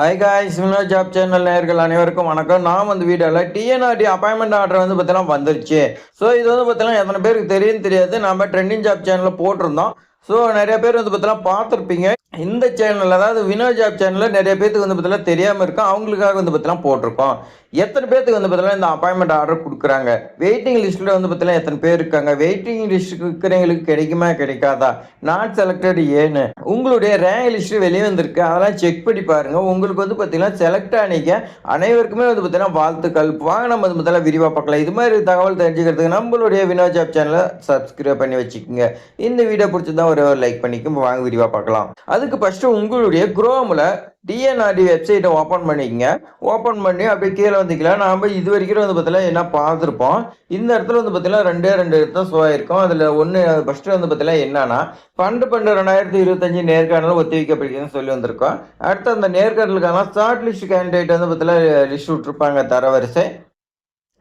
High காய் Shimla job channel நேர்கள் அனைவருக்கும் வணக்கம். நான் வந்து வீடியோவில் டிஎன்ஆர்டி அப்பாயின்மெண்ட் ஆர்டர் வந்து பார்த்தீங்கன்னா வந்துருச்சு. ஸோ இது வந்து பார்த்தீங்கன்னா எத்தனை பேருக்கு தெரியும் தெரியாது. நம்ம ட்ரெண்டிங் ஜாப் சேனலில் போட்டிருந்தோம். ஸோ நிறைய பேர் வந்து பார்த்தீங்கன்னா பார்த்துருப்பீங்க. இந்த சேனல் அதாவது வினோ ஜாப் சேனலில் நிறைய பேத்துக்கு வந்து பார்த்தீங்கன்னா தெரியாமல் இருக்கும் அவங்களுக்காக வந்து பார்த்தீங்கன்னா போட்டிருக்கோம். எத்தனை பேத்துக்கு வந்து பார்த்தீங்கன்னா இந்த அப்பாயின்மெண்ட் ஆர்டர் கொடுக்குறாங்க? வெயிட்டிங் லிஸ்ட்டில் வந்து பார்த்தீங்கன்னா எத்தனை பேர் இருக்காங்க? வெயிட்டிங் லிஸ்ட் இருக்கிறவங்களுக்கு கிடைக்குமா கிடைக்காதா? நாட் செலக்டட் ஏன்னு. உங்களுடைய ரேங்க் லிஸ்ட்டு வெளியே வந்திருக்கு. அதெல்லாம் செக் பண்ணி பாருங்கள் உங்களுக்கு வந்து பார்த்தீங்கன்னா செலக்ட் ஆனிக்க அனைவருக்குமே வந்து பார்த்தீங்கன்னா வாழ்த்துக்கள். வாங்க நம்ம வந்து முதல்ல விரிவாக பார்க்கலாம். இது மாதிரி தகவல் தெரிஞ்சுக்கிறதுக்கு நம்மளுடைய வினோ ஜாப் சேனலை சப்ஸ்கிரைப் பண்ணி வச்சுக்கோங்க. இந்த வீடியோ பிடிச்சிருந்தா ஒரு லைக் பண்ணிக்கும் வாங்க விரிவாக பார்க்கலாம். அதுக்கு ஃபஸ்ட்டு உங்களுடைய குரோமில் டிஎன்ஆர்டி வெப்சைட்டை ஓப்பன் பண்ணிக்கங்க. ஓப்பன் பண்ணி அப்படியே கீழே வந்துக்கலாம் நாம் இது வரைக்கும் வந்து பார்த்தீங்கன்னா என்ன பார்த்துருப்போம்? இந்த இடத்துல வந்து பார்த்தீங்கன்னா ரெண்டே ரெண்டு இடத்துல ஷோ ஆயிருக்கும். அதில் ஒன்று ஃபஸ்ட்டு வந்து பார்த்தீங்கன்னா என்னன்னா பன்னெண்டு பன்னெண்டு ரெண்டாயிரத்தி இருபத்தஞ்சு நேர்காணல் ஒத்திவைக்கப்படுகிறதுன்னு சொல்லி வந்திருக்கோம். அடுத்து அந்த நேர்காணலுக்கான ஷார்ட் லிஸ்ட் கேண்டிடேட் வந்து பார்த்தீங்கன்னா லிஸ்ட் விட்டுருப்பாங்க தரவரிசை.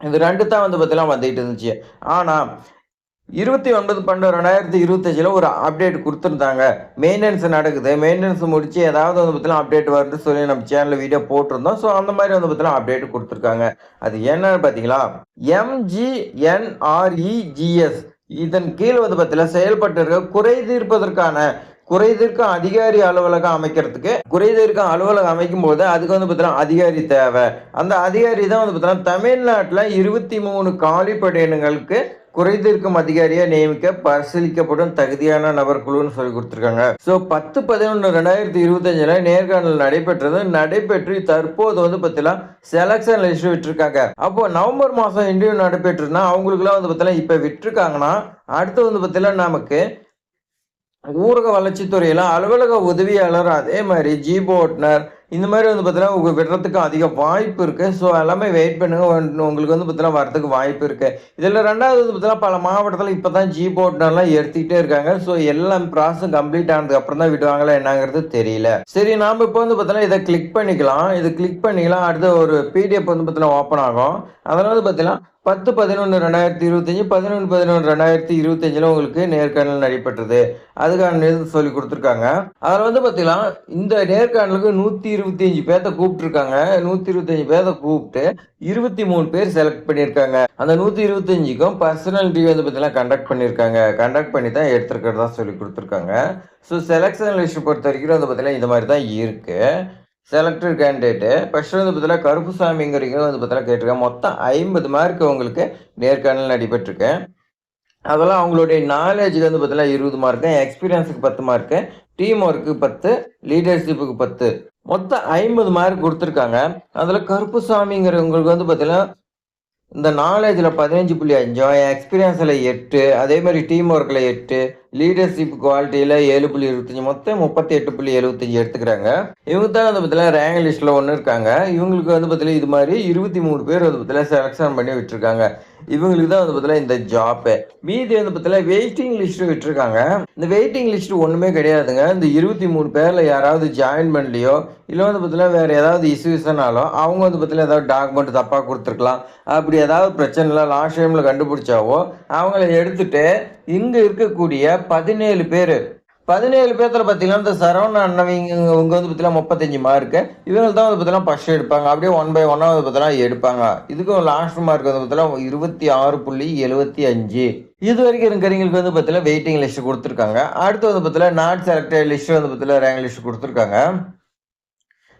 இது ரெண்டு தான் வந்து பார்த்தீங்கன்னா வந்துகிட்டு இருந்துச்சு. ஆனால் இருபத்தி ஒன்பது பன்னெண்டு ரெண்டாயிரத்தி இருபத்தஞ்சில் ஒரு அப்டேட் கொடுத்துருந்தாங்க. மெயின்டெனன்ஸ் நடக்குது. மெயின்டெனன்ஸ் முடிச்சு ஏதாவது வந்து பார்த்தீங்கன்னா அப்டேட் வருது சொல்லி நம்ம சேனலில் வீடியோ போட்டிருந்தோம். ஸோ அந்த மாதிரி வந்து பார்த்தீங்கன்னா அப்டேட் கொடுத்துருக்காங்க. அது என்னன்னு பார்த்தீங்களா எம்ஜிஎன்ஆர்இஜிஎஸ் இதன் கீழ் வந்து பார்த்தீங்கன்னா செயல்பட்டு இருக்க குறை தீர்ப்பதற்கான குறைதீர்க்கும் அதிகாரி அலுவலகம் அமைக்கிறதுக்கு குறைதீர்க்கும் அலுவலகம் அமைக்கும் போது அதுக்கு வந்து பார்த்தீங்கன்னா அதிகாரி தேவை. அந்த அதிகாரி தான் வந்து பார்த்தீங்கன்னா தமிழ்நாட்டில் இருபத்தி மூணு காலிப்படையினங்களுக்கு குறைதீர்க்கும் அதிகாரியை நியமிக்க பரிசீலிக்கப்படும் தகுதியான நபர் குழுன்னு சொல்லி கொடுத்துருக்காங்க. ஸோ பத்து பதினொன்று ரெண்டாயிரத்தி இருபத்தஞ்சில் நேர்காணல் நடைபெற்றது. நடைபெற்று தற்போது வந்து பார்த்தீங்கன்னா செலக்ஷன் லிஸ்ட் விட்டுருக்காங்க. அப்போ நவம்பர் மாதம் இன்டர்வியூ நடைபெற்றுனா அவங்களுக்குலாம் வந்து பார்த்தீங்கன்னா இப்போ விட்டுருக்காங்கன்னா அடுத்து வந்து பார்த்தீங்கன்னா நமக்கு ஊரக வளர்ச்சித்துறையில் அலுவலக உதவியாளர் அதே மாதிரி ஜீப் ஓட்டுநர் இந்த மாதிரி வந்து பார்த்தீங்கன்னா உங்க விடுறதுக்கு அதிக வாய்ப்பு இருக்குது ஸோ எல்லாமே வெயிட் பண்ணுங்க. உங்களுக்கு வந்து பார்த்தீங்கன்னா வரதுக்கு வாய்ப்பு இருக்குது இதில் ரெண்டாவது வந்து பார்த்தீங்கன்னா பல மாவட்டத்தில் இப்போ தான் ஜி போர்ட்னெல்லாம் எடுத்துக்கிட்டே இருக்காங்க. ஸோ எல்லாம் ப்ராசஸ் கம்ப்ளீட் ஆனதுக்கு அப்புறம் தான் விடுவாங்களா என்னங்கிறது தெரியல. சரி நாம் இப்போ வந்து பார்த்தீங்கன்னா இதை கிளிக் பண்ணிக்கலாம். இதை கிளிக் பண்ணிக்கலாம். அடுத்து ஒரு பிடிஎஃப் வந்து பார்த்தீங்கன்னா ஓப்பன் ஆகும். அதனால் வந்து பார்த்தீங்கன்னா பத்து பதினொன்று ரெண்டாயிரத்தி இருபத்தஞ்சி பதினொன்று பதினொன்று ரெண்டாயிரத்தி இருபத்தஞ்சில் உங்களுக்கு நேர்காணல் நடைபெற்றது. அதுக்கான இது சொல்லி கொடுத்துருக்காங்க. அதில் வந்து பார்த்தீங்கன்னா இந்த நேர்காணலுக்கு நூற்றி இருபத்தி அஞ்சு பேர்த்த கூப்பிட்டுருக்காங்க. நூற்றி இருபத்தஞ்சு பேர்த்த கூப்பிட்டு இருபத்தி மூணு பேர் செலக்ட் பண்ணியிருக்காங்க. அந்த நூற்றி இருபத்தஞ்சிக்கும் பர்சனல் டிவி வந்து பார்த்தீங்கன்னா கண்டக்ட் பண்ணியிருக்காங்க. கண்டக்ட் பண்ணி தான் எடுத்துருக்கிறதா சொல்லி கொடுத்துருக்காங்க. ஸோ செலெக்ஷன் லிஸ்ட் பொறுத்த வரைக்கும் வந்து பார்த்தீங்கன்னா இந்த மாதிரி தான் இருக்குது செலக்டட் கேண்டிடேட்டு ஃபர்ஸ்ட் வந்து பார்த்தீங்கன்னா கருப்புசாமிங்கிறீங்க வந்து பார்த்தீங்கன்னா கேட்டிருக்கேன். மொத்தம் ஐம்பது மார்க் உங்களுக்கு நேர்காணல் நடைபெற்றிருக்கு. அதெல்லாம் அவங்களுடைய நாலேஜுக்கு வந்து பார்த்தீங்கன்னா இருபது மார்க்கு எக்ஸ்பீரியன்ஸுக்கு பத்து மார்க்கு டீம் ஒர்க்கு பத்து லீடர்ஷிப்புக்கு பத்து. மொத்தம் ஐம்பது மார்க் கொடுத்துருக்காங்க. அதில் கருப்புசாமிங்கிறவங்களுக்கு வந்து பார்த்தீங்கன்னா இந்த நாலேஜில் பதினஞ்சு புள்ளி அஞ்சும் எக்ஸ்பீரியன்ஸில் எட்டு அதே மாதிரி டீம் ஒர்க்கில் எட்டு லீடர்ஷிப் குவாலிட்டியில் ஏழு புள்ளி இருபத்தஞ்சி மொத்தம் முப்பத்தி எட்டு புள்ளி எழுபத்தஞ்சி எடுத்துக்கிறாங்க. இவங்க தான் வந்து பார்த்தீங்கன்னா ரேங்க் லிஸ்ட்டில் ஒன்று இருக்காங்க. இவங்களுக்கு வந்து பார்த்தீங்கன்னா இது மாதிரி இருபத்தி மூணு பேர் வந்து பார்த்தீங்கன்னா செலெக்ஷன் பண்ணி விட்டுருக்காங்க. இவங்களுக்கு தான் வந்து பார்த்தீங்கன்னா இந்த ஜாப்பு மீதி வந்து பார்த்தீங்கன்னா வெயிட்டிங் லிஸ்ட்டு விட்டுருக்காங்க. இந்த வெயிட்டிங் லிஸ்ட் ஒன்றுமே கிடையாதுங்க. இந்த இருபத்தி மூணு பேரில் யாராவது ஜாயின் பண்ணலையோ இல்லை வந்து பார்த்தீங்கன்னா வேறு ஏதாவது இஷ்யூஸ்னாலும் அவங்க வந்து பார்த்தீங்கன்னா ஏதாவது டாக்குமெண்ட் தப்பாக கொடுத்துருக்கலாம். அப்படி ஏதாவது பிரச்சனைலாம் லாஸ்ட் டைமில் கண்டுபிடிச்சாவோ அவங்கள எடுத்துகிட்டு இங்கே இருக்கக்கூடிய பதினேழு பேர் பதினேழு பேர்த்துல பார்த்தீங்கன்னா இந்த சரவண அண்ணவங்க இவங்க வந்து பார்த்தீங்கன்னா முப்பத்தஞ்சு மார்க்கு இவங்க தான் வந்து பார்த்தீங்கன்னா ஃபஸ்ட்டு எடுப்பாங்க அப்படியே ஒன் பை ஒன்னாக வந்து பார்த்தீங்கன்னா எடுப்பாங்க இதுக்கும் லாஸ்ட் மார்க் வந்து பார்த்தீங்கன்னா இருபத்தி ஆறு புள்ளி எழுபத்தி அஞ்சு இது வரைக்கும் இருக்கிறவங்களுக்கு வந்து பார்த்தீங்கன்னா வெயிட்டிங் லிஸ்ட் கொடுத்துருக்காங்க அடுத்து வந்து பார்த்தீங்கன்னா நாட் செலக்டட் லிஸ்ட் வந்து பார்த்தீங்கன்னா ரேங்க் லிஸ்ட் கொடுத்துருக்காங்க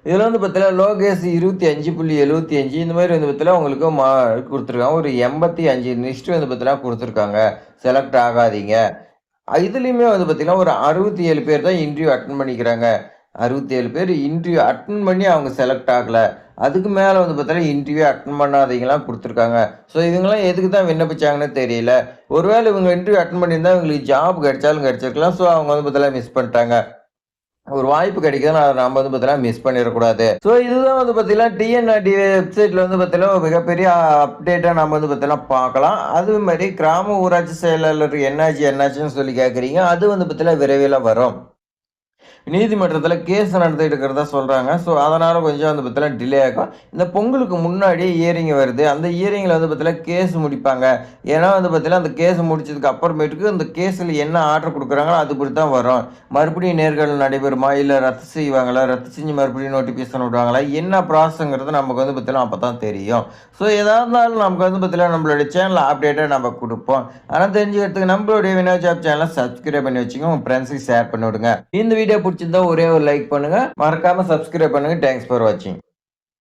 இதில் வந்து பார்த்தீங்கன்னா லோகேஷ் இருபத்தி அஞ்சு புள்ளி எழுபத்தி அஞ்சு இந்த மாதிரி வந்து பார்த்தீங்கன்னா உங்களுக்கு மா கொடுத்துருக்காங்க ஒரு எண்பத்தி அஞ்சு லிஸ்ட் வந்து பார்த்தீங்கன்னா கொடுத்துருக்காங்க செலக்ட் ஆகாதீங்க இதுலேயுமே வந்து பார்த்திங்கன்னா ஒரு அறுபத்தி ஏழு பேர் தான் இன்டர்வியூ அட்டன் பண்ணிக்கிறாங்க. அறுபத்தி ஏழு பேர் இன்டர்வியூ அட்டன் பண்ணி அவங்க செலக்ட் ஆகலை. அதுக்கு மேலே வந்து பார்த்தீங்கன்னா இன்டர்வியூ அட்டன் பண்ணாதீங்களாம் கொடுத்துருக்காங்க. ஸோ இவங்கெல்லாம் எதுக்கு தான் விண்ணப்பிச்சாங்கன்னு தெரியல. ஒருவேளை இவங்க இன்டர்வியூ அட்டன் பண்ணியிருந்தா இவங்களுக்கு ஜாப் கிடைச்சாலும் கிடைச்சிருக்கலாம். ஸோ அவங்க வந்து பார்த்தீங்கன்னா மிஸ் பண்ணிட்டாங்க. ஒரு வாய்ப்பு கிடைக்குதுன்னு அதை நம்ம வந்து பார்த்தீங்கன்னா மிஸ் பண்ணிடக்கூடாது. ஸோ இதுதான் வந்து பார்த்தீங்கன்னா டிஎன்ஆர்டி வெப்சைட்டில் வந்து பார்த்தீங்கன்னா மிகப்பெரிய அப்டேட்டாக நம்ம வந்து பார்த்தீங்கன்னா பார்க்கலாம். அது மாதிரி கிராம ஊராட்சி செயலாளர் என்னாச்சு என்னாச்சுன்னு சொல்லி கேட்குறீங்க அது வந்து பார்த்தீங்கன்னா விரைவில் வரும். நீதிமன்றத்தில் கேஸ் நடத்திட்டு இருக்கிறதா சொல்கிறாங்க ஸோ அதனால் கொஞ்சம் வந்து பார்த்தீங்கன்னா டிலே ஆகும். இந்த பொங்கலுக்கு முன்னாடி இயரிங் வருது. அந்த இயரிங்கில் வந்து பார்த்தீங்கன்னா கேஸ் முடிப்பாங்க. ஏன்னா வந்து பார்த்தீங்கன்னா அந்த கேஸ் முடிச்சதுக்கு அப்புறமேட்டுக்கு அந்த கேஸில் என்ன ஆர்டர் கொடுக்குறாங்களோ அது இப்படி தான் வரும். மறுபடியும் நேர்காணல் நடைபெறுமா? இல்லை ரத்து செய்வாங்களா? ரத்து செஞ்சு மறுபடியும் நோட்டிஃபிகேஷன் விடுவாங்களா? என்ன ப்ராசஸ்ங்கிறது நமக்கு வந்து பார்த்தீங்கன்னா அப்போ தான் தெரியும். ஸோ எதாக இருந்தாலும் நமக்கு வந்து பார்த்தீங்கன்னா நம்மளுடைய சேனலில் அப்டேட்டாக நம்ம கொடுப்போம். ஆனால் தெரிஞ்சுக்கிறதுக்கு நம்மளுடைய வினோஜாப் ஜாப் சேனலை சப்ஸ்கிரைப் பண்ணி வச்சுங்க உங்கள் ஃப்ரெண்ட்ஸுக்கு ஷேர் பண்ணி விடுங்க. இந்த வீடியோ பிடிச்சிருந்தா ஒரே ஒரு லைக் பண்ணுங்க. மறக்காமல் சப்ஸ்கிரைப் பண்ணுங்க. தேங்க்ஸ் ஃபார் வாட்சிங்